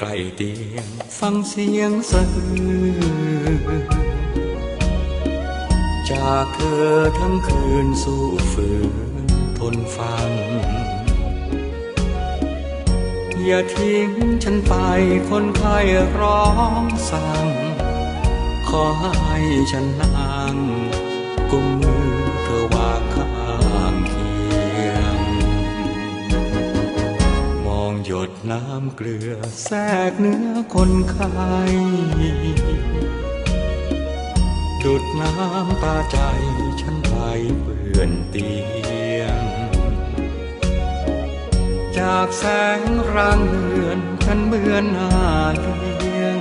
กลเตียง ฟังเสียงสะอื้นจากเธอทั้งคืนสู้ฝืนทนฟัง อย่าทิ้งฉันไปคนไข้ร้องสั่ง ขอให้ฉันนั่งกุม น้ำเกลือแทรกเนื้อคนไข้ดุดน้ำตาใจฉันไปเปื่อนเตียง จากแสงรางเลือนฉันเหมือนหน้าเลี้ยง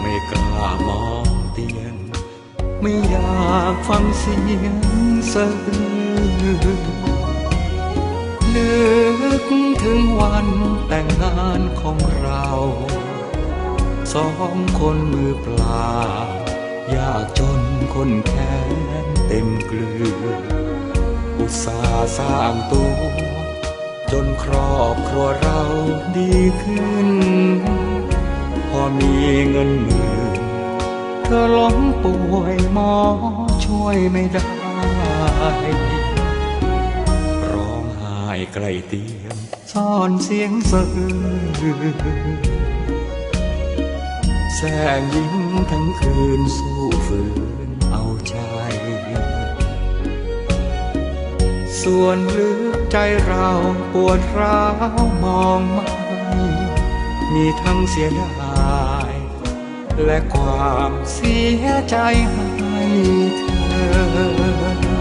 ไม่กล้ามองเตียง ไม่อยากฟังเสียงสะอื้น นึกถึงวันแต่งงานของเราสองคนมือเปล่ายากจนคนแค้นเต็มเกลือ อุตสาห์สร้างตัว จนครอบครัวเราดีขึ้น พอมีเงินหมื่นเธอล้มป่วยหมอช่วยไม่ได้ ไกลเตียงซ่อนเสียงสะอื้นแสงยิ้มทั้งคืนสู้ฝืนเอาใจส่วนลึกใจเราปวดร้าวมองไม่มีทั้งเสียดายและความเสียใจให้เธอ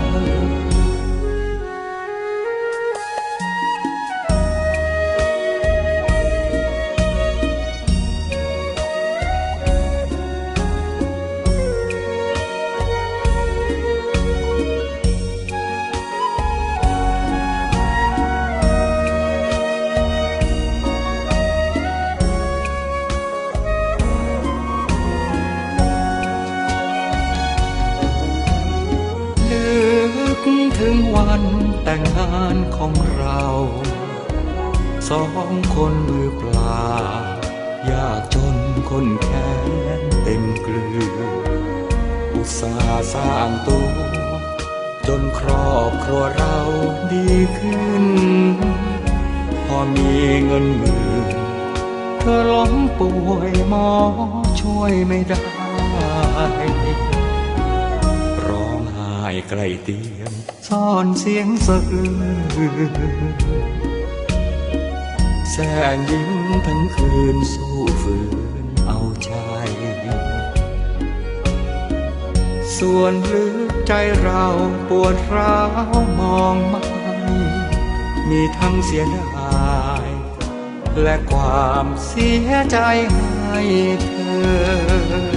วันแต่งงานของเราสองคนมือเปล่ายากจนคนแค้นเต็มเกลือ อุตสาห์สร้างตัว จนครอบครัวเราดีขึ้น พอมีเงินหมื่นเธอล้มป่วยหมอช่วยไม่ได้ องไกลเตียงซ่อนเสียงสะอื้นแสงยิ้มทั้งคืนสู้ฝืนเอาใจ ส่วนลึกใจเราปวดร้าวมองไม่มีทั้งเสียดายและความเสียใจให้เธอ